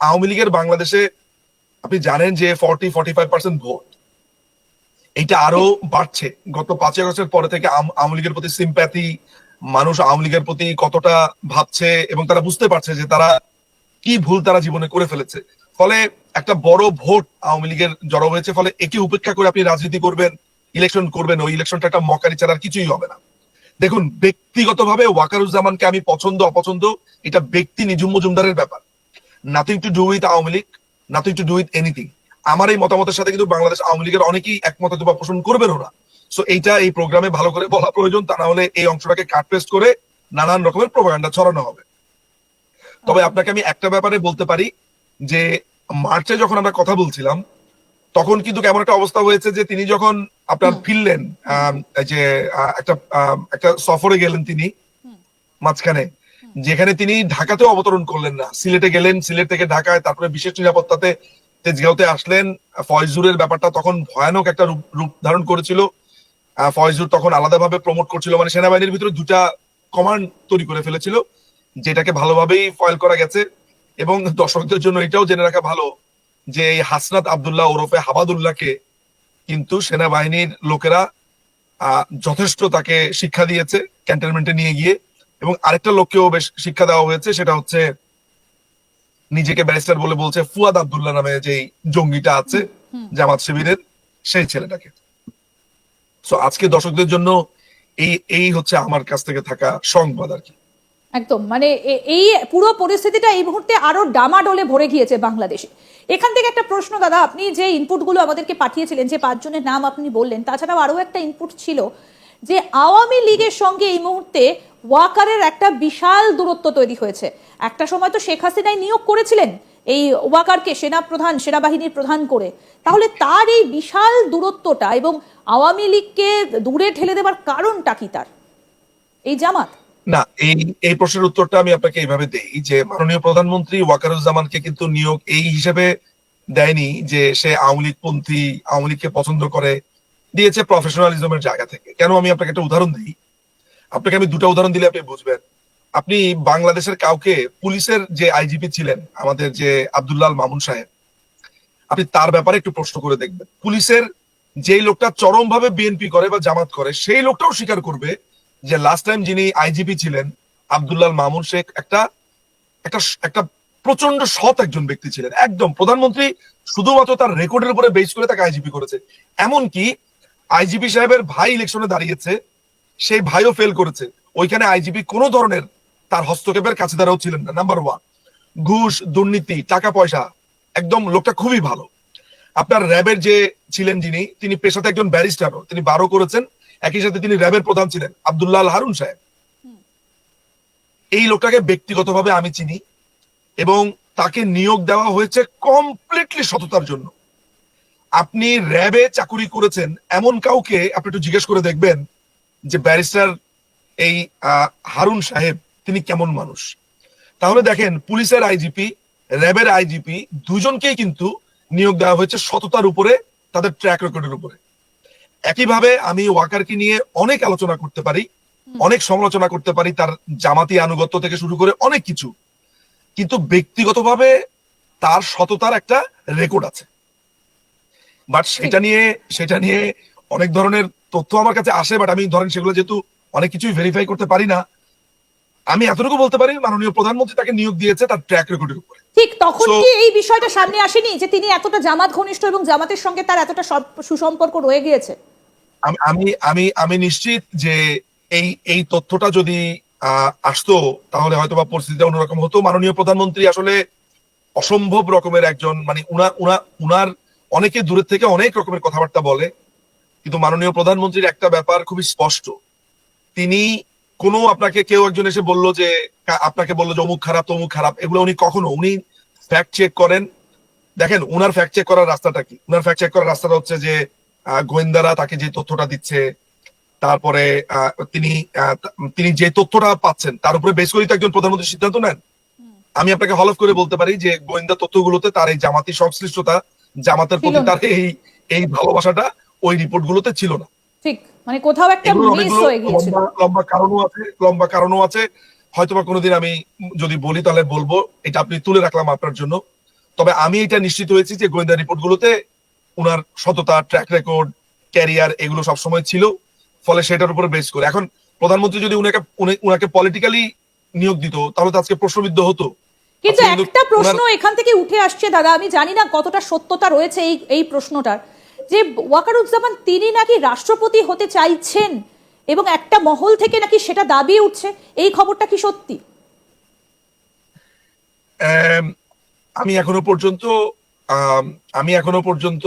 আওয়ামী লীগের বাংলাদেশে আপনি জানেন যে forty forty five percent vote এইটা আরও বাড়ছে। গত পাঁচ আগস্টের পরে থেকে আওয়ামী লীগের প্রতি সিম্প্যাথি মানুষ আওয়ামী লীগের প্রতি কতটা ভাবছে এবং তারা বুঝতে পারছে যে তারা কি ভুল তারা জীবনে করে ফেলেছে। ফলে একটা বড় ভোট আওয়ামী লীগের জড়ো হয়েছে, ফলে একে উপেক্ষা করে আপনি রাজনীতি করবেন ইলেকশন করবেন, ওই ইলেকশনটা একটা মকারি ছাড়া কিছুই হবে না। দেখুন, ব্যক্তিগতভাবে ওয়াকারুজ্জামানকে আমি পছন্দ, অপছন্দ, এটা ব্যক্তি নিজুম মজুমদারের ব্যাপার। Nothing to do with Awami League nothing to do with anything আমার এই মতামতের সাথে কিন্তু বাংলাদেশ আওয়ামী লীগের অনেকেই একমত বা পোষণ করবেন ওরা। সো এইটা এই প্রোগ্রামে ভালো করে বলা প্রয়োজন তা না হলে এই অংশটাকে কাট পেস্ট করে নানান রকমের প্রোপাগান্ডা ছড়ানো হবে। তবে আপনাকে আমি একটা ব্যাপারে বলতে পারি যে মার্চে যখন আমরা কথা বলছিলাম তখন কিন্তু কেমন একটা অবস্থা হয়েছে যে তিনি যখন আপনার ফিরলেন যে আহ, একটা একটা সফরে গেলেন তিনি মাঝখানে যেখানে তিনি ঢাকাতেও অবতরণ করলেন না। সিলেটে গেলেন, সিলেট থেকে ঢাকায়, তারপরে বিশেষ নিরাপত্তাতে তেজগাঁওতে আসলেন। ফয়জুরের ব্যাপারটা তখন ভয়ানক একটা রূপ ধারণ করেছিল। ফয়জুর তখন আলাদাভাবে প্রমোট করছিল। মানে সেনাবাহিনীর ভিতরে দুটা কমান্ড তৈরি করে ফেলেছিল, যেটাকে ভালোভাবেই ফয়েল করা গেছে। এবং দর্শকদের জন্য এটাও জেনে রাখা ভালো যে এই হাসনাত আব্দুল্লাহ ওরফে হাবাদুল্লাহকে কিন্তু সেনাবাহিনীর লোকেরা যথেষ্ট তাকে শিক্ষা দিয়েছে ক্যান্টনমেন্টে নিয়ে গিয়ে। এবং আরেকটা লোককেও বেশ শিক্ষা দেওয়া হয়েছে সেটা হচ্ছে নিজেকে ব্যারিস্টার বলে বলছে ফুয়াদ আব্দুল্লাহ নামে যে জঙ্গিটা আছে জামাত শিবিরের সেই ছেলেটাকে। সো আজকে দর্শকদের জন্য এই এই হচ্ছে আমার কাছ থেকে থাকা সংবাদ আর কি। একদম মানে এই পুরো পরিস্থিতিটা এই মুহূর্তে আরও ডামাডোলে ভরে গিয়েছে বাংলাদেশে। এখান থেকে একটা প্রশ্ন দাদা আপনি যে ইনপুটগুলো আমাদেরকে পাঠিয়েছিলেন যে পাঁচজনের নাম আপনি বললেন তাছাড়াও আরও একটা ইনপুট ছিল যে আওয়ামী লীগের সঙ্গে এই মুহূর্তে ওয়াকারের একটা বিশাল দূরত্ব তৈরি হয়েছে। একটা সময় তো শেখ হাসিনাই নিয়োগ করেছিলেন এই ওয়াকারকে সেনা প্রধান সেনাবাহিনীর প্রধান করে। তাহলে তার এই বিশাল দূরত্বটা এবং আওয়ামী লীগকে দূরে ঠেলে দেবার কারণটা কি তার? এই জামাত? না, এই এই প্রশ্নের উত্তরটা আমি আপনাকে এইভাবে দেই যে, মাননীয় প্রধানমন্ত্রী ওয়াকারুজ্জামানকে কিন্তু নিয়োগ এই হিসেবে দেয়নি যে সে আওয়ামী লীগ পন্থী, আওয়ামী লীগকে পছন্দ করে, দিয়েছে প্রফেশনালিজমের জায়গা থেকে। কেন আমি আপনাকে একটা উদাহরণ দিই? আপনাকে আমি দুটো উদাহরণ দিলে আপনি বুঝবেন। আপনি বাংলাদেশের কাউকে পুলিশের যে আইজিপি ছিলেন, আমাদের যে আব্দুল্লাহ মামুন সাহেব, আপনি তার ব্যাপারে একটু প্রশ্ন করে দেখবেন। পুলিশের যেই লোকটা চরম ভাবে বিএনপি করে বা জামাত করে, সেই লোকটাও স্বীকার করবে যে লাস্ট টাইম যিনি আইজিপি ছিলেন আব্দুল্লাহ মামুন শেখ একটা একটা একটা প্রচণ্ড সৎ একজন ব্যক্তি ছিলেন। একদম, প্রধানমন্ত্রী শুধুমাত্র তার রেকর্ডের উপরে বেস করে তাকে আইজিপি করেছে। এমনকি আইজিপি সাহেবের ভাই ইলেকশনে দাঁড়িয়েছে সেই ভাইও ফেল করেছে। ওইখানে আইজিপি কোনো ধরনের তার হস্তক্ষেপের কাছে দ্বারাও ছিলেন না। নাম্বার ওয়ান ঘুষ দুর্নীতি টাকা পয়সা একদম লোকটা খুবই ভালো। আপনার র্যাবের যে ছিলেন যিনি তিনি পেশাতে একজন ব্যারিস্টারও। তিনি বারো করেছেন। একই সাথে তিনি র্যাবের প্রধান ছিলেন আব্দুল্লাহ হারুন সাহেব। এই লোকটাকে ব্যক্তিগতভাবে আমি চিনি এবং তাকে নিয়োগ দেওয়া হয়েছে কমপ্লিটলি সততার জন্য। আপনি র্যাবে চাকুরি করেছেন এমন কাউকে আপনি একটু জিজ্ঞেস করে দেখবেন যে ব্যারিস্টার এই হারুন সাহেব তিনি কেমন মানুষ? তাহলে দেখেন পুলিশের আইজিপি র্যাবের আইজিপি দুজনকেই কিন্তু নিয়োগ দেওয়া হয়েছে সততার উপরে তাদের ট্র্যাক রেকর্ডের উপরে। একইভাবে আমি ওয়াকারকে নিয়ে অনেক আলোচনা করতে পারি অনেক সমালোচনা করতে পারি তার জামাতি আনুগত্য থেকে শুরু করে অনেক কিছু। কিন্তু ব্যক্তিগতভাবে তার সততার একটা রেকর্ড আছে। বাট সেটা নিয়ে সেটা নিয়ে অনেক ধরনের তথ্য আমার কাছে আসে বাট আমি ধরেন সেগুলো যেহেতু অনেক কিছুই ভেরিফাই করতে পারি না আমি এতটুকু বলতে পারি মাননীয় প্রধানমন্ত্রী তাকে নিয়োগ দিয়েছে তার ট্র্যাক রেকর্ডের উপরে। ঠিক তখন কি এই বিষয়টা সামনে আসেনি যে তিনি এতটা জামাত ঘনিষ্ঠ এবং জামাতের সঙ্গে তার এতটা সুসম্পর্ক রয়ে গিয়েছে? আমি- আমি আমি নিশ্চিত যে এই এই তথ্যটা যদি আহ, আসতো তাহলে হয়তো বা পরিস্থিতিটা অন্যরকম হতো। মাননীয় প্রধানমন্ত্রী আসলে অসম্ভব রকমের একজন মানে উনার উনার উনার অনেকে দূরের থেকে অনেক রকমের কথাবার্তা বলে। কিন্তু মাননীয় প্রধানমন্ত্রীর একটা ব্যাপার খুবই স্পষ্ট। তিনি কোনো আপনাকে কেউ একজন এসে বলল যে আপনাকে বলল যে অমুক খারাপ তমুক খারাপ এগুলো উনি কখনো উনি ফ্যাক্ট চেক করেন। দেখেন উনার ফ্যাক্ট চেক করার রাস্তাটা কি? উনার ফ্যাক্ট চেক করার রাস্তাটা হচ্ছে যে গোয়েন্দারা তাকে যে তথ্যটা দিচ্ছে তারপরে আহ, তিনি তিনি যে তথ্যটা পাচ্ছেন তার উপরে বেশ করে তো একজন প্রধানমন্ত্রী সিদ্ধান্ত নেন। আমি আপনাকে হলফ করে বলতে পারি যে গোয়েন্দা তথ্যগুলোতে তার এই জামাতি সংশ্লিষ্টতা জামাতের প্রতি। তার এই এই ভালোবাসাটা ওই রিপোর্ট গুলোতে ছিল না। ঠিক মানে কোথাও একটা মিস হয়ে গিয়েছিল। লম্বা কারণও আছে লম্বা কারণও আছে। হয়তোবা কোনোদিন আমি যদি বলি তাহলে বলব এটা আপনি তুলে রাখলাম আপনার জন্য। তবে আমি এটা নিশ্চিত হয়েছি যে গোয়েন্দা রিপোর্টগুলোতে উনার সততা ট্র্যাক রেকর্ড ক্যারিয়ার এগুলো সবসময় ছিল। ফলে সেটার উপরে বেস করে। এখন প্রধানমন্ত্রী যদি উনাকে উনাকে পলিটিক্যালি নিয়োগ দিত তাহলে তো আজকে প্রশ্নবিদ্ধ হতো। কিন্তু একটা প্রশ্ন এখান থেকে উঠে আসছে দাদা আমি জানি না কতটা সত্যতা রয়েছে এই এই প্রশ্নটার। যে ওয়াকারুজ্জামান তিনি নাকি রাষ্ট্রপতি হতে চাইছেন এবং একটা মহল থেকে নাকি সেটা দাবি উঠছে এই খবরটা কি সত্যি? আম, এখনও পর্যন্ত আম, এখনও পর্যন্ত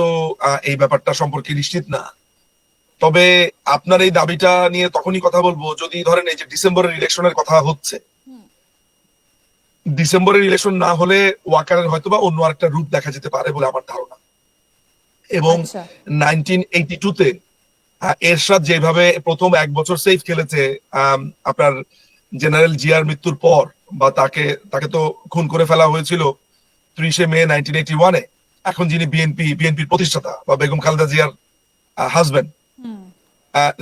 এই ব্যাপারটা সম্পর্কে নিশ্চিত না। তবে আপনার এই দাবিটা নিয়ে তখনই কথা বলব যদি ধরেন এই যে ডিসেম্বরের ইলেকশনের কথা হচ্ছে। ডিসেম্বরের ইলেকশন না হলে ওয়াকারের হয়তোবা অন্য আরেকটা রূপ দেখা যেতে পারে বলে আমার ধারণা। এবং আচ্ছা। নাইনটিন এইটি টুতে এরশাদ যেভাবে প্রথম এক বছর সেফ খেলেছে আপনার জেনারেল জিয়ার মৃত্যুর পর বা তাকে তাকে তো খুন করে ফেলা হয়েছিল ত্রিশে মে নাইনটিন এইটি ওয়ানে এখন যিনি বিএনপি বিএনপির প্রতিষ্ঠাতা বা বেগম খালেদা জিয়ার হাজবেন্ড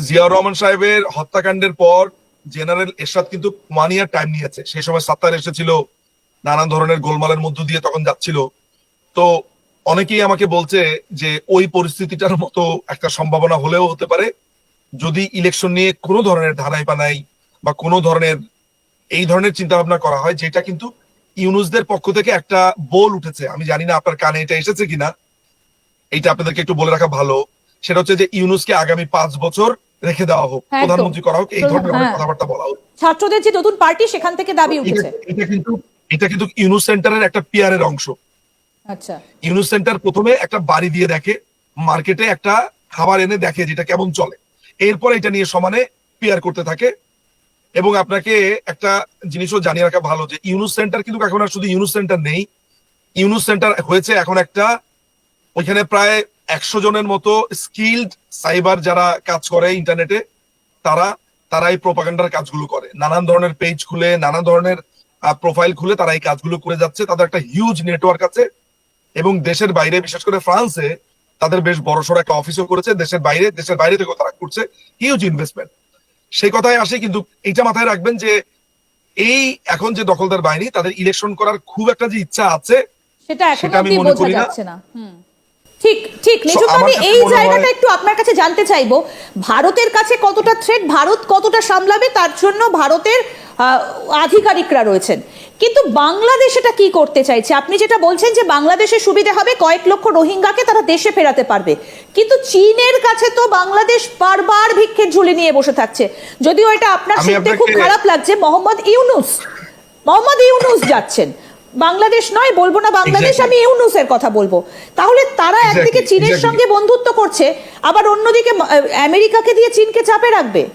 জিয়াউর রহমান সাহেবের হত্যাকাণ্ডের পর জেনারেল এরশাদ কিন্তু ওয়ান ইয়ার টাইম নিয়েছে। সেই সময় সাত্তার এসেছিল নানান ধরনের গোলমালের মধ্য দিয়ে তখন যাচ্ছিল। তো অনেকেই আমাকে বলছে যে ওই পরিস্থিতিটার মতো একটা সম্ভাবনা হলেও হতে পারে। যদি ইলেকশন নিয়ে কোনো ধরনের ধারাই পানাই বা কোনো ধরনের এই ধরনের চিন্তা ভাবনা করা হয় যেটা কিন্তু ইউনুসদের পক্ষ থেকে একটা বোল উঠেছে। আমি জানি না আপনার কানে এটা এসেছে কিনা। এইটা আপনাদেরকে একটু বলে রাখা ভালো। সেটা হচ্ছে যে ইউনুসকে আগামী পাঁচ বছর রেখে দেওয়া হোক প্রধানমন্ত্রী করা হোক এই ধরনের অনেক হ্যাঁ। কথাবার্তা বলা হোক। ছাত্রদের যে নতুন পার্টি সেখান থেকে দাবি এটা উঠেছে। এটা কিন্তু এটা কিন্তু ইউনুস সেন্টারের একটা পিয়ারের অংশ। আচ্ছা। ইউনুস সেন্টার প্রথমে একটা বাড়ি দিয়ে দেখে, মার্কেটে একটা খাবার এনে দেখে যেটা কেমন চলে। এরপর এটা নিয়ে সমানে পিয়ার করতে থাকে এবং আপনাকে একটা জিনিসও জানিয়ে রাখা ভালো যে ইউনুস সেন্টার কিন্তু এখন আর শুধু ইউনুস সেন্টার নেই। ইউনুস সেন্টার হয়েছে এখন একটা ওইখানে প্রায় একশো জনের মতো স্কিল্ড সাইবার যারা কাজ করে ইন্টারনেটে তারা তারা এই প্রোপাগান্ডার কাজগুলো করে। নানান ধরনের পেজ খুলে, নানান ধরনের প্রোফাইল খুলে তারা এই কাজগুলো করে যাচ্ছে। তাদের একটা হিউজ নেটওয়ার্ক আছে। এবং দেশের বাইরে বিশেষ করে ফ্রান্সে তাদের বেশ বড়সড় একটা অফিসও করেছে। দেশের বাইরে দেশের বাইরে থেকে তারা করছে। হিউজ ইনভেস্টমেন্ট সেই কথায় আসে কিন্তু এটা মাথায় রাখবেন যে এই এখন যে দখলদার বাহিনী তাদের ইলেকশন করার খুব একটা যে ইচ্ছা আছে সেটা আমি মনে করি না। ঠিক ঠিক নিশুত আমি এই জায়গাটা একটু আপনার কাছে জানতে চাইব। ভারতের কাছে কতটা থ্রেট ভারত কতটা সামলাবে তার জন্য ভারতের আধিকারিকরা রয়েছেন। কিন্তু বাংলাদেশ এটা কি করতে চাইছে? আপনি যেটা বলছেন যে বাংলাদেশের সুবিধা হবে কয়েক লক্ষ রোহিঙ্গাকে তারা দেশে ফেরাতে পারবে। কিন্তু চীনের কাছে তো বাংলাদেশ বারবার ভিক্ষের ঝুলি নিয়ে বসে থাকছে। যদিও এটা আপনার শুনতে খুব খারাপ লাগছে মোহাম্মদ ইউনুস মোহাম্মদ ইউনুস যাচ্ছেন। বাংলাদেশ নয় বলব না বাংলাদেশ. আমি ইউনুসের কথা বলব। তাহলে তারা একদিকে চীনের সঙ্গে বন্ধুত্ব করছে আবার অন্যদিকে আমেরিকাকে দিয়ে চীনকে চাপে রাখবে।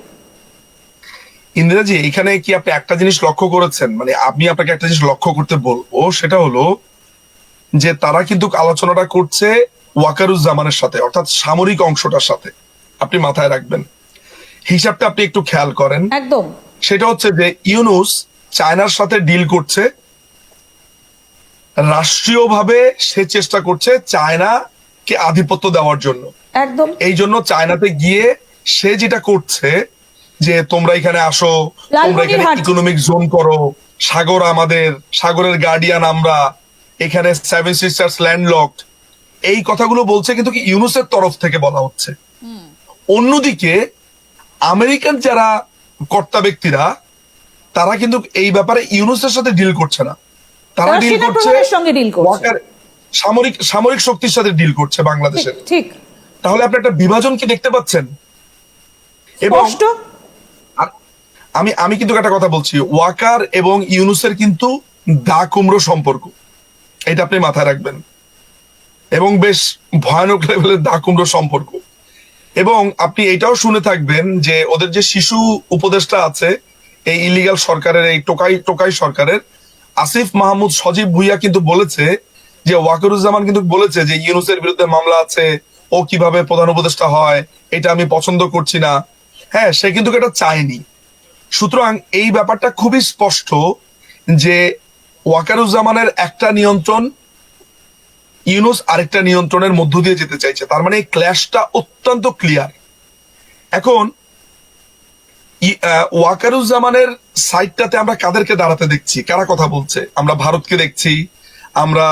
ইন্দিরাজি এখানে কি আপনি একটা জিনিস লক্ষ্য করেছেন? মানে আমি আপনাকে একটা জিনিস লক্ষ্য করতে বলব সেটা হলো যে তারা কিন্তু আলোচনাটা করছে ওয়াকারুজ্জামানের সাথে অর্থাৎ সামরিক অংশটার সাথে। আপনি মাথায় রাখবেন। হিসাবটা আপনি একটু খেয়াল করেন। একদম। সেটা হচ্ছে যে ইউনুস চায়নার সাথে ডিল করছে রাষ্ট্রীয়ভাবে সে চেষ্টা করছে চায়না কে আধিপত্য দেওয়ার জন্য। একদম। এই জন্য চায়নাতে গিয়ে সে যেটা করছে যে তোমরা এখানে আসো তোমরা এখানে ইকোনমিক জোন করো সাগর আমাদের সাগরের গার্ডিয়ান আমরা এখানে সেভেন সিস্টার্স ল্যান্ডলকড এই কথাগুলো বলছে কিন্তু কি ইউনুসের তরফ থেকে বলা হচ্ছে। অন্যদিকে আমেরিকান যারা কর্তা ব্যক্তিরা তারা কিন্তু এই ব্যাপারে ইউনুসের সাথে ডিল করছে না। তারা ডিল করছে সঙ্গে ডিল করছে। সামরিক সামরিক শক্তির সাথে ডিল করছে বাংলাদেশের। ঠিক, তাহলে আপনি একটা বিভাজন কি দেখতে পাচ্ছেন? এবং আমি আমি কিন্তু একটা কথা বলছি ওয়াকার এবং ইউনুসের কিন্তু দা কুমড়ো সম্পর্ক। এটা আপনি মাথায় রাখবেন। এবং বেশ ভয়ানক লেভেলের দা কুমড়ো সম্পর্ক। এবং আপনি এটাও শুনে থাকবেন যে ওদের যে শিশু উপদেষ্টা আছে এই ইলিগাল সরকারের এই টোকাই টোকাই সরকারের আসিফ মাহমুদ সজীব ভুইয়া কিন্তু বলেছে যে ওয়াকারুজ্জামান কিন্তু বলেছে যে ইউনুসের বিরুদ্ধে মামলা আছে, ও কীভাবে প্রধান উপদেষ্টা হয়, এটা আমি পছন্দ করছি না। হ্যাঁ সে কিন্তু এটা চায়নি। সুতরাং এই ব্যাপারটা খুবই স্পষ্ট যে ওয়াকারুজ্জামানের একটা নিয়ন্ত্রণ ইউনুস আরেকটা নিয়ন্ত্রণের মধ্য দিয়ে যেতে চাইছে। তার মানে এই ক্ল্যাশটা অত্যন্ত ক্লিয়ার এখন ওয়াকারুজ্জামানের সাইডটাতে আমরা কাদেরকে দাঁড়াতে দেখছি? কারা কথা বলছে? আমরা ভারতকে দেখছি আমরা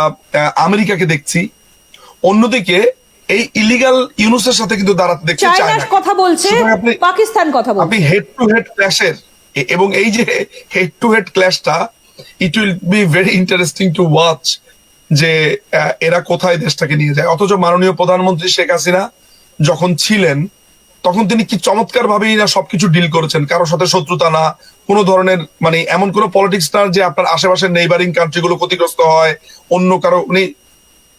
আমেরিকাকে দেখছি। অন্যদিকে এই ইলিগাল ইউনুসের সাথে কিন্তু দাঁড়াতে দেখছি চায়না কথা বলছে পাকিস্তান কথা আপনি হেড টু হেড ক্ল্যাশের এবং এই যে head to head ক্ল্যাশটা it will be very interesting to watch যে এরা কোথায় দেশটাকে নিয়ে যায়। অথচ মাননীয় প্রধানমন্ত্রী শেখ হাসিনা যখন ছিলেন তখন তিনি কি চমৎকার ভাবেই না সবকিছু ডিল করেছেন? কারোর সাথে শত্রুতা না কোনো ধরনের মানে এমন কোনো পলিটিক্স না যে আপনার আশেপাশের নেইবারিং কান্ট্রিগুলো ক্ষতিগ্রস্ত হয় অন্য কারও উনি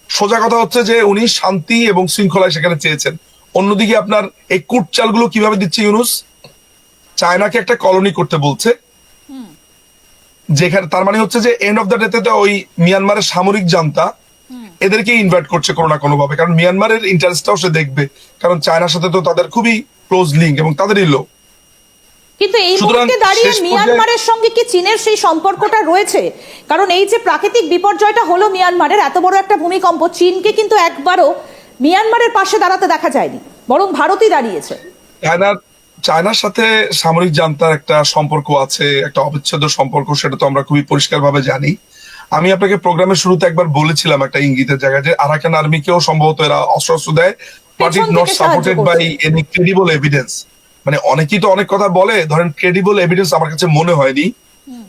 সোজা কথা হচ্ছে যে উনি শান্তি এবং শৃঙ্খলায় সেখানে চেয়েছেন। অন্যদিকে আপনার এই কুটচালগুলো কীভাবে দিচ্ছে ইউনুস? চায়নাকে একটা কলোনি করতে বলছে। যেখানে তার মানে হচ্ছে যে এন্ড অফ দ্য ডেতে ওই মিয়ানমারের সামরিক জান্তা এদেরকে ইনভাইট করছে কোনো না কোনো ভাবে কারণ মিয়ানমারের ইন্টারেস্টটাও সে দেখবে। কারণ চায়নার সাথে তো তাদের খুবই ক্লোজ লিঙ্ক এবং তাদেরই লোক। কিন্তু এই মুহূর্তে দাঁড়িয়ে মিয়ানমারের সঙ্গে কি চীনের সেই সম্পর্কটা রয়েছে? কারণ এই যে প্রাকৃতিক বিপর্যয়টা হলো মিয়ানমারের এত বড় একটা ভূমিকম্প চীনকে কিন্তু একবারও মিয়ানমারের পাশে দাঁড়াতে দেখা যায়নি। বরং ভারতই দাঁড়িয়েছে। চায়নার চায়নার সাথে সামরিক জান্তার একটা সম্পর্ক আছে একটা অবিচ্ছেদ্য সম্পর্ক সেটা তো আমরা খুবই পরিষ্কার ভাবে জানি। আমি আপনাকে প্রোগ্রামের শুরুতে একবার বলেছিলাম একটা ইঙ্গিতের জায়গায় যে আরাকান আর্মিকেও সম্ভবত এরা অস্ত্র দেয়। But it not supported by any credible evidence মানে অনেকেই তো অনেক কথা বলে ধরেন ক্রেডিবল এভিডেন্স আমার কাছে মনে হয়নি।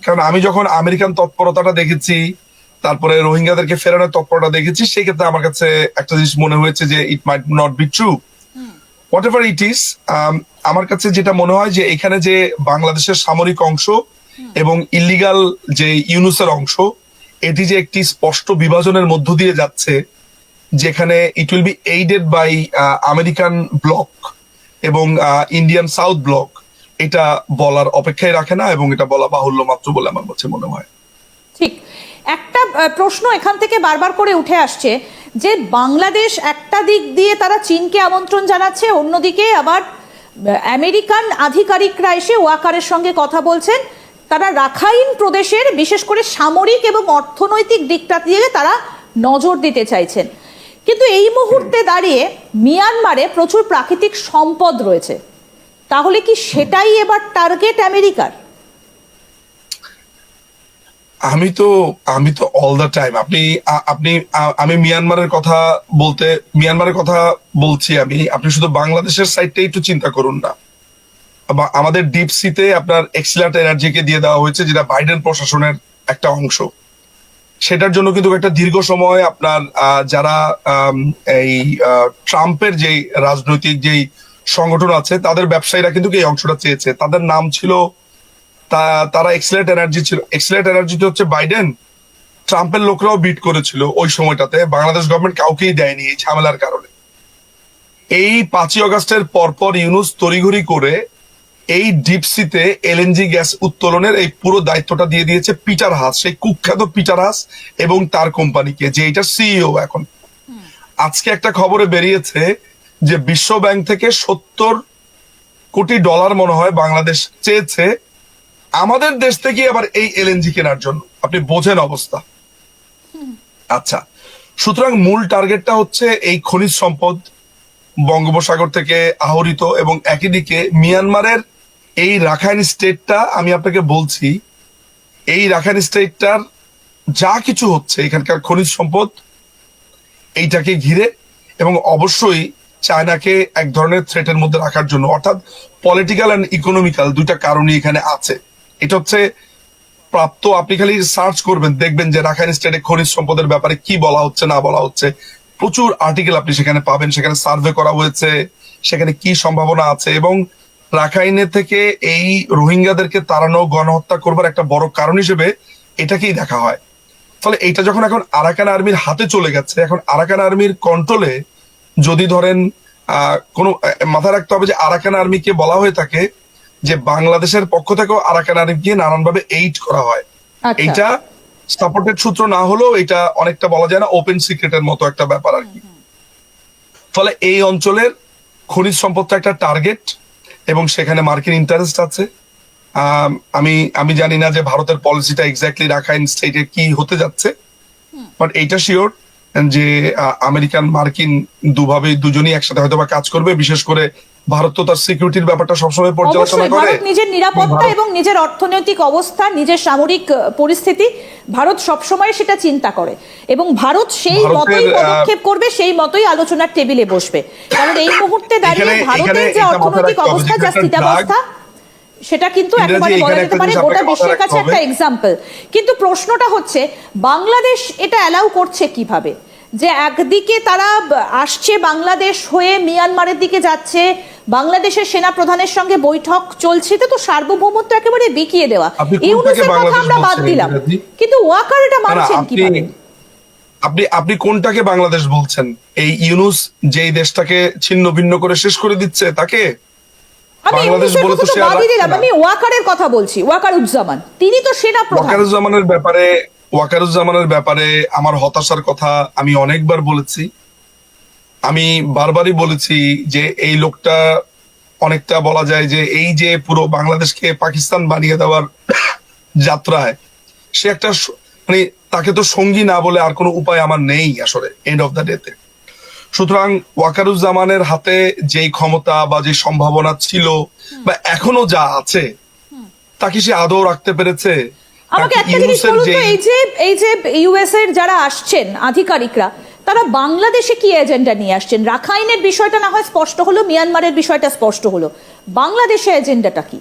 কারণ আমি যখন আমেরিকান তৎপরতাটা দেখেছি তারপরে রোহিঙ্গাদেরকে ফেরানোর তৎপরতা দেখেছি সেই ক্ষেত্রে আমার কাছে একটা জিনিস মনে হয়েছে যে it might not be true whatever it is আমার কাছে যেটা মনে হয় যে এখানে যে বাংলাদেশের সামরিক অংশ এবং ইলিগাল যে ইউনুসের অংশ এটি যে একটি স্পষ্ট বিভাজনের মধ্য দিয়ে যাচ্ছে, যেখানে it will be aided by American block এবং ইন্ডিয়ান সাউথ ব্লক এটা বলার অপেক্ষায় রাখে না এবং এটা বলা বাহুল্য মাত্র বলে আমার কাছে মনে হয়। ঠিক। একটা প্রশ্ন এখান থেকে বারবার করে উঠে আসছে যে বাংলাদেশ একটা দিক দিয়ে তারা চীনকে আমন্ত্রণ জানাচ্ছে, অন্যদিকে আবার আমেরিকান আধিকারিকরা এসে ওয়াকারের সঙ্গে কথা বলছেন। তারা রাখাইন প্রদেশের, বিশেষ করে সামরিক এবং অর্থনৈতিক দিকটা দিয়ে তারা নজর দিতে চাইছেন। কিন্তু এই মুহূর্তে দাঁড়িয়ে মিয়ানমারে প্রচুর প্রাকৃতিক সম্পদ রয়েছে। তাহলে কি সেটাই এবার টার্গেট আমেরিকার? আমি তো আমি তো অল দ্য টাইম আপনি আপনি, আমি মিয়ানমারের কথা বলতে, মিয়ানমারের কথা বলছি আমি, আপনি শুধু বাংলাদেশের সাইডটা একটু চিন্তা করুন না। আমাদের ডিপ সিতে আপনার এক্সিলাট এনার্জিকে দিয়ে দেওয়া হয়েছে, যেটা বাইডেন প্রশাসনের একটা অংশ। সেটার জন্য কিন্তু একটা দীর্ঘ সময় আপনার যারা এই ট্রাম্পের যে রাজনৈতিক যেই সংগঠন আছে, তাদের ব্যবসায়ীরা কিন্তু এই অংশটা চেয়েছে। তাদের নাম ছিল তারা এক্সেলেট এনার্জি ছিল এক্সেলেট এনার্জিটা হচ্ছে বাইডেন ট্রাম্পের লোকরাও বিট করেছিল ওই সময়টাতে। বাংলাদেশ গভর্নমেন্ট কাউকেই দেয়নি এই ঝামেলার কারণে। এই পাঁচই অগস্টের পরপর ইউনুস তড়িঘড়ি করে এই ডিপসিতে এলএনজি গ্যাস উত্তোলনের এই পুরো দায়িত্বটা দিয়ে দিয়েছে পিটার হাস সেই কুখ্যাত পিটার হাস এবং তার কোম্পানিকে যে এটা সিইও এখন। আজকে একটা খবরে বেরিয়েছে যে বিশ্ব ব্যাংক থেকে সত্তর কোটি ডলার মনে হয় বাংলাদেশ চেয়েছে আমাদের দেশ থেকে আবার এই এলএনজি কেনার জন্য। আপনি বোঝেন অবস্থা। আচ্ছা সুতরাং মূল টার্গেটটা হচ্ছে এই খনিজ সম্পদ বঙ্গোপসাগর থেকে আহরিত এবং একই দিকে মিয়ানমারের এই রাখাইন স্টেটটা আমি আপনাকে বলছি, এই রাখাইন স্টেটটার যা কিছু হচ্ছে, এখানকার খনিজ সম্পদ, এইটাকে ঘিরে এবং অবশ্যই চায়নাকে এক ধরনের থ্রেটের মধ্যে রাখার জন্য, অর্থাৎ পলিটিক্যাল অ্যান্ড ইকোনমিক্যাল দুইটা কারণই এখানে আছে। এটা হচ্ছে প্রাপ্ত, আপনি খালি সার্চ করবেন, দেখবেন যে রাখাইন স্টেটে খনিজ সম্পদের ব্যাপারে কি বলা হচ্ছে, না বলা হচ্ছে। প্রচুর আর্টিকেল আপনি সেখানে পাবেন, সেখানে সার্ভে করা হয়েছে, সেখানে কি সম্ভাবনা আছে এবং রাখাইনে থেকে এই রোহিঙ্গাদেরকে তাড়ানো গণহত্যা করবার একটা বড় কারণ হিসেবে এটাকেই দেখা হয়। ফলে এটা যখন এখন আরাকান আর্মির হাতে চলে গেছে এখন আরাকান আর্মির কন্ট্রোলে যদি ধরেন কোনো মাথায় রাখতে হবে যে আরাকান আর্মিকে বলা হয়ে থাকে যে বাংলাদেশের পক্ষ থেকেও আরাকান আর্মিকে নানানভাবে এইড করা হয়। আচ্ছা। এটা সাপোর্টেড সূত্র না হলেও এটা অনেকটা বলা যায় না ওপেন সিক্রেটের মতো একটা ব্যাপার আর কি। ফলে এই অঞ্চলের খনিজ সম্পদটা একটা টার্গেট এবং সেখানে মার্কিন ইন্টারেস্ট আছে। আম, আমি আমি জানি না যে ভারতের পলিসিটা এক্স্যাক্টলি রাখাইন স্টেটে কি হতে যাচ্ছে। বাট এইটা শিওর যে আমেরিকান মার্কিন দুভাবে দুজনই একসাথে হয়তো বা কাজ করবে। বিশেষ করে ভারত তো তার সিকিউরিটির ব্যাপারটা সবসময় পর্যালোচনা করে। নিজের নিরাপত্তা এবং নিজের অর্থনৈতিক অবস্থা নিজের সামরিক পরিস্থিতি ভারত সবসময় সেটা চিন্তা করে। এবং ভারত সেই মতই পদক্ষেপ করবে সেই মতোই আলোচনার টেবিলে বসবে। কারণ এই মুহূর্তে দাঁড়িয়ে ভারতের যে অর্থনৈতিক অবস্থা যা স্থিতাবস্থা সেটা কিন্তু একেবারে বলা যেতে পারে গোটা বিশ্বের কাছে একটা। এক্সাম্পল কিন্তু প্রশ্নটা হচ্ছে বাংলাদেশ এটা অ্যালাউ করছে কীভাবে? যে একদিকে তারা আসছে বাংলাদেশ হয়ে মিয়ানমারের দিকে যাচ্ছে বাংলাদেশের সেনা প্রধানের সঙ্গে বৈঠক চলছে তো সার্বভৌমত্ব একেবারে বিকিয়ে দেওয়া। ইউনুসের কথা আমরা বাদ দিলাম। কিন্তু ওয়াকার এটা মানছেন আপনি কীভাবে? আপনি আপনি কোনটাকে বাংলাদেশ বলছেন? এই ইউনুস যেই দেশটাকে ছিন্ন ভিন্ন করে শেষ করে দিচ্ছে তাকে? আমি ওয়াকারের কথা বলছি ওয়াকার উজ্জামান তিনি তো সেনা প্রধান ওয়াকারুজ্জামানের ব্যাপারে ওয়াকারুজ্জামানের ব্যাপারে আমার হতাশার কথা আমি অনেকবার বলেছি। আমি বারবারই বলেছি যে এই লোকটা অনেকটা বলা যায় যে এই যে পুরো বাংলাদেশকে পাকিস্তান বানিয়ে দেওয়ার যাত্রায়, সে একটা মানে তাকে তো সঙ্গী না বলে আর কোনো উপায় আমার নেই আসলে এন্ড অফ দ্য ডেতে সুতরাং ওয়াকারুজ্জামানের হাতে যেই ক্ষমতা বা যে সম্ভাবনা ছিল বা এখনও যা আছে, তাকে সে আদৌ রাখতে পেরেছে? আমাকে একটা জিনিস বলুন তো এই যে এই যে ইউএস এর যারা আসছেন আধিকারিকরা তারা বাংলাদেশে কি এজেন্ডা নিয়ে আসছেন? রাখাইনের বিষয়টা না হয় স্পষ্ট হলো মিয়ানমারের বিষয়টা স্পষ্ট হলো। বাংলাদেশে এজেন্ডাটা কি?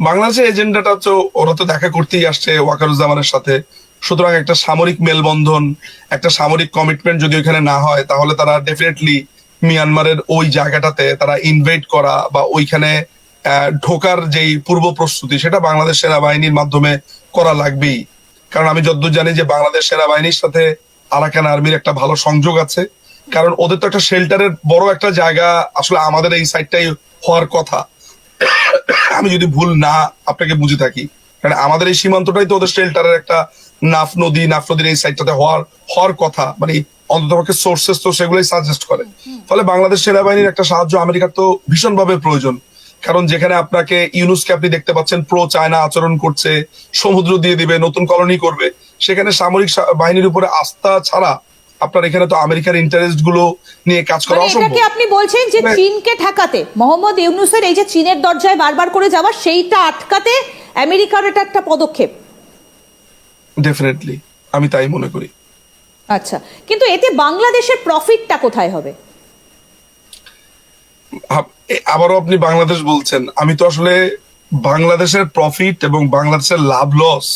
বাংলাদেশের এজেন্ডাটা তো ওরা তো দেখা করতেই আসছে ওয়াকারুজ্জামানের সাথে। সুতরাং একটা সামরিক মেলবন্ধন একটা সামরিক কমিটমেন্ট যদি ওইখানে না হয় তাহলে তারা ডেফিনেটলি মিয়ানমারের ওই জায়গাটাতে তারা ইনভেট করা বা ওইখানে ঢোকার যেই পূর্ব প্রস্তুতি সেটা বাংলাদেশ সেনাবাহিনীর মাধ্যমে করা লাগবেই। কারণ আমি যতদূর জানি যে বাংলাদেশ সেনাবাহিনীর সাথে আরাকান আর্মির একটা ভালো সংযোগ আছে। কারণ ওদের তো একটা শেল্টারের বড় একটা জায়গা আসলে আমাদের এই সাইডটাই হওয়ার কথা। আমি যদি ভুল না আপনাকে বুঝে থাকি কারণ আমাদের এই সীমান্তটাই তো ওদের শেল্টারের একটা নাফ নদী নাফ নদীর এই সাইডটাতে হওয়ার হওয়ার কথা। মানে অন্ততপক্ষে সোর্সেস তো সেগুলোই সাজেস্ট করে। ফলে বাংলাদেশ সেনাবাহিনীর একটা সাহায্য আমেরিকার তো ভীষণভাবে প্রয়োজন। কারণ যেখানে আপনাকে ইউনুসকে আপনি দেখতে পাচ্ছেন প্রো চায়না আচরণ করছে সমুদ্র দিয়ে দিবে নতুন কলোনি করবে সেখানে সামরিক বাহিনীর উপরে আস্থা ছাড়া আপনার এখানে তো আমেরিকার ইন্টারেস্টগুলো নিয়ে কাজ করা মানে অসম্ভব। আপনি বলছেন যে মানে- চীনকে ঠেকাতে মোহাম্মদ ইউনুসের এই যে চীনের দরজায় বারবার করে যাওয়া সেইটা আটকাতে আমেরিকার এটা একটা পদক্ষেপ। ডেফিনেটলি আমি তাই মনে করি। আচ্ছা কিন্তু এতে বাংলাদেশের প্রফিটটা কোথায় হবে? আবারও আপনি বাংলাদেশ বলছেন। আমি তো আসলে বাংলাদেশের প্রফিট এবং বাংলাদেশের লাভ লস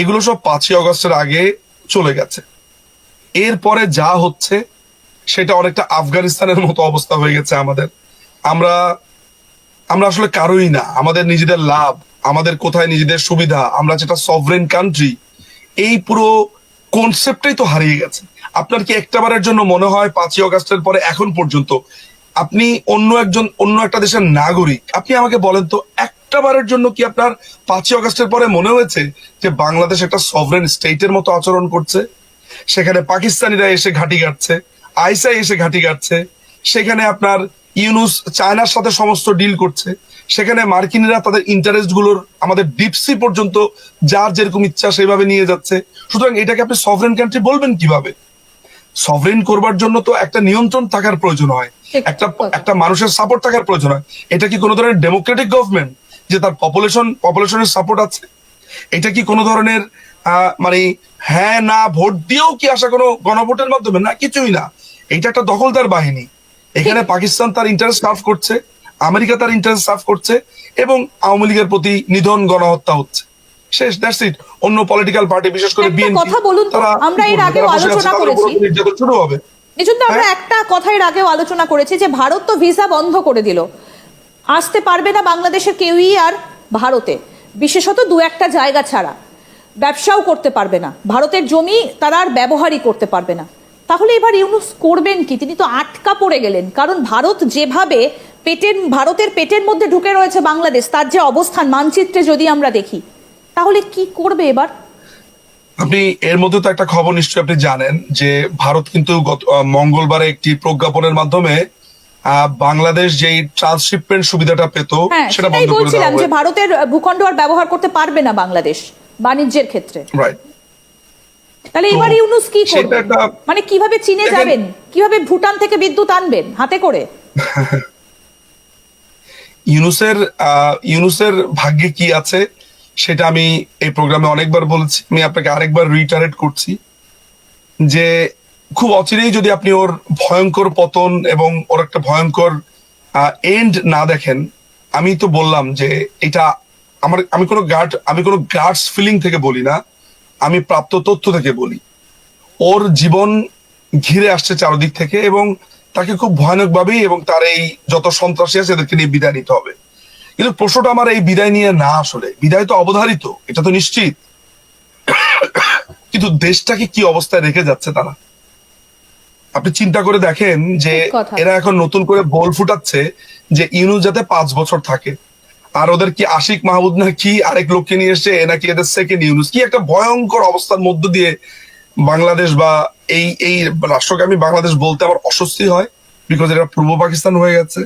এগুলো সব পাঁচই অগস্টের আগে চলে গেছে। এরপরে যা হচ্ছে সেটা অনেকটা আফগানিস্তানের মতো অবস্থা হয়ে গেছে আমাদের। আমরা আমরা আসলে কারোই না, আমাদের নিজেদের লাভ, আমাদের কোথায় নিজেদের সুবিধা, আমরা যেটা সভরেন কান্ট্রি এই পুরো কনসেপ্টটাই তো হারিয়ে গেছে। আপনার কি একটাবারের জন্য মনে হয় পাঁচই অগস্টের পরে এখন পর্যন্ত আপনি অন্য একজন, অন্য একটা দেশের নাগরিক, আপনি আমাকে বলেন তো, একটা বারের জন্য কি আপনার পাঁচই অগস্টের পরে মনে হয়েছে যে বাংলাদেশ একটা সভরেন স্টেটের মতো আচরণ করছে? সেখানে পাকিস্তানিরা এসে ঘাঁটি গাড়ছে আইসাই এসে ঘাঁটি গাড়ছে সেখানে আপনার ইউনুস চায়নার সাথে সমস্ত ডিল করছে, সেখানে মার্কিনিরা তাদের ইন্টারেস্টগুলোর, আমাদের ডিপসি পর্যন্ত যার যেরকম ইচ্ছা সেভাবে নিয়ে যাচ্ছে। সুতরাং এটাকে আপনি সভরেন কান্ট্রি বলবেন কীভাবে? সভরেন করবার জন্য তো একটা নিয়ন্ত্রণ থাকার প্রয়োজন হয়। একটা একটা মানুষের সাপোর্ট থাকার প্রয়োজন হয়। এটা কি কোনো ধরনের ডেমোক্রেটিক গভর্নমেন্ট যে তার পপুলেশন পপুলেশনের সাপোর্ট আছে? এটা কি কোনো ধরনের মানে হ্যাঁ না ভোট দিয়েও কি আসা কোনো গণভোটের মাধ্যমে? না কিছুই না। এটা একটা দখলদার বাহিনী। এখানে পাকিস্তান তার ইন্টারেস্ট সার্ভ করছে আমেরিকা তার ইন্টারেস্ট সার্ভ করছে এবং আওয়ামী লীগের প্রতি নিধন গণহত্যা হচ্ছে। শেষ দ্যাটস ইট অন্য পলিটিক্যাল পার্টি বিশেষ করে বিএনপি কথা বলুন আমরা এর আগেও আলোচনা করেছি। নির্যাতন শুরু হবে। নিচুন আমরা হ্যাঁ। একটা কথার আগেও আলোচনা করেছি যে ভারত তো ভিসা বন্ধ করে দিল। আসতে পারবে না বাংলাদেশের কেউই আর ভারতে। বিশেষত দু একটা জায়গা ছাড়া। ব্যবসাও করতে পারবে না। ভারতের জমি তারা আর ব্যবহারই করতে পারবে না। তাহলে এবার ইউনুস করবেন কি? তিনি তো আটকা পড়ে গেলেন। কারণ ভারত যেভাবে পেটের ভারতের পেটের মধ্যে ঢুকে রয়েছে বাংলাদেশ তার যে অবস্থান মানচিত্রে যদি আমরা দেখি তাহলে কি করবে এবার? আপনি এর মধ্যে তো একটা খবর নিশ্চয়ই আপনি জানেন যে ভারত কিন্তু গত মঙ্গলবারে একটি প্রজ্ঞাপনের মাধ্যমে বাংলাদেশ যেই ট্রান্সশিপমেন্ট সুবিধাটা পেত হ্যাঁ সেটা বন্ধ করে বলছিলাম যে ভারতের ভূখণ্ড আর ব্যবহার করতে পারবে না বাংলাদেশ বাণিজ্যের ক্ষেত্রে। রাইট তাহলে এবার ইউনুস কি একটা- মানে কীভাবে চীনে যাবেন? কীভাবে ভুটান থেকে বিদ্যুৎ আনবেন হাতে করে? ইউনুসের আহ, ইউনুসের ভাগ্যে কি আছে? সেটা আমি এই প্রোগ্রামে অনেকবার বলেছি। আমি আপনাকে আরেকবার রিটারেট করছি যে খুব অচিরেই যদি আপনি ওর ভয়ঙ্কর পতন এবং ওর একটা ভয়ঙ্কর এন্ড না দেখেন, আমি তো বললাম যে এটা আমার, আমি কোনো গার্ড আমি কোনো গার্ডস ফিলিং থেকে বলি না, আমি প্রাপ্ত তথ্য থেকে বলি। ওর জীবন ঘিরে আসছে চারদিক থেকে এবং তাকে খুব ভয়ানক ভাবেই এবং তার এই যত সন্ত্রাসী আছে, এদেরকে নিয়ে বিদায় নিতে হবে। কিন্তু প্রশ্নটা আমার এই বিদায় নিয়ে না আসলে। বিদায় তো অবধারিত এটা তো নিশ্চিত। কিন্তু দেশটাকে কি অবস্থায় রেখে যাচ্ছে তারা? আপনি চিন্তা করে দেখেন যে এরা এখন নতুন করে বল ফুটাচ্ছে যে ইউনুস যাতে পাঁচ বছর থাকে। আর ওদের কি আশিক মাহমুদ না কি আরেক লোককে নিয়ে এসে নাকি এদের সেকেন্ড ইউনুস? কি একটা ভয়ঙ্কর অবস্থার মধ্য দিয়ে বাংলাদেশ বা এই এই রাষ্ট্রকে আমি বাংলাদেশ বলতে আমার অস্বস্তি হয়? বিকজ এটা পূর্ব পাকিস্তান হয়ে গেছে।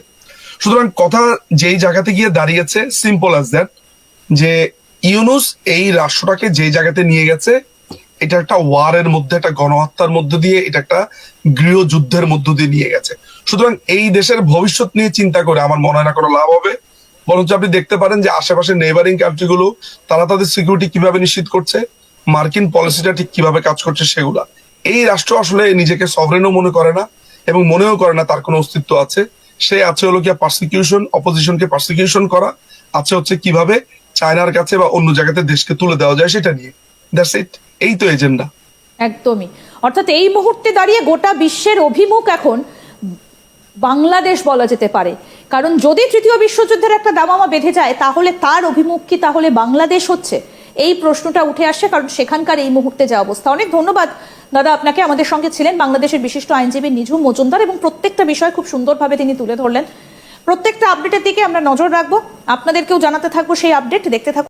সুতরাং কথা যেই জায়গাতে গিয়ে দাঁড়িয়েছে সিম্পল অ্যাজ দ্যাট যে ইউনুস এই রাষ্ট্রটাকে যে জায়গাতে নিয়ে গেছে, এটা একটা ওয়ারের মধ্যে, একটা গণহত্যার মধ্য দিয়ে, এটা একটা গৃহযুদ্ধের মধ্য দিয়ে নিয়ে গেছে। সুতরাং এই দেশের ভবিষ্যৎ নিয়ে চিন্তা করে আমার মনে হয় না কোনো লাভ হবে। বরঞ্চ আপনি দেখতে পারেন যে আশেপাশে নেবারিং কান্ট্রিগুলো তারা তাদের সিকিউরিটি কীভাবে নিশ্চিত করছে, মার্কিন পলিসিটা ঠিক কীভাবে কাজ করছে সেগুলা। এই রাষ্ট্র আসলে নিজেকে সভরেনও মনে করে না এবং মনেও করে না তার কোনো অস্তিত্ব আছে। সে আছে হলো কি পার্সিকিউশন অপোজিশনকে পার্সিকিউশন করা। আছে হচ্ছে কীভাবে চায়নার কাছে বা অন্য জায়গাতে দেশকে তুলে দেওয়া যায় সেটা নিয়ে। দ্যাটস ইট এই তো এজেন্ডা একদমই। অর্থাৎ এই মুহূর্তে দাঁড়িয়ে গোটা বিশ্বের অভিমুখ এখন বাংলাদেশ বলা যেতে পারে। কারণ যদি তৃতীয় বিশ্বযুদ্ধের একটা দামামা বেঁধে যায়, তাহলে তার অভিমুখ কি তাহলে বাংলাদেশ হচ্ছে? এই প্রশ্নটা উঠে আসছে কারণ সেখানকার এই মুহূর্তে যা অবস্থা। অনেক ধন্যবাদ দাদা, আপনাকে আমাদের সঙ্গে ছিলেন বাংলাদেশের বিশিষ্ট আইনজীবী নিঝুম মজুমদার এবং প্রত্যেকটা বিষয় খুব সুন্দরভাবে তিনি তুলে ধরলেন। প্রত্যেকটা আপডেটের দিকে আমরা নজর রাখব। আপনাদেরকেও জানাতে থাকব সেই আপডেট দেখতে থাকুন।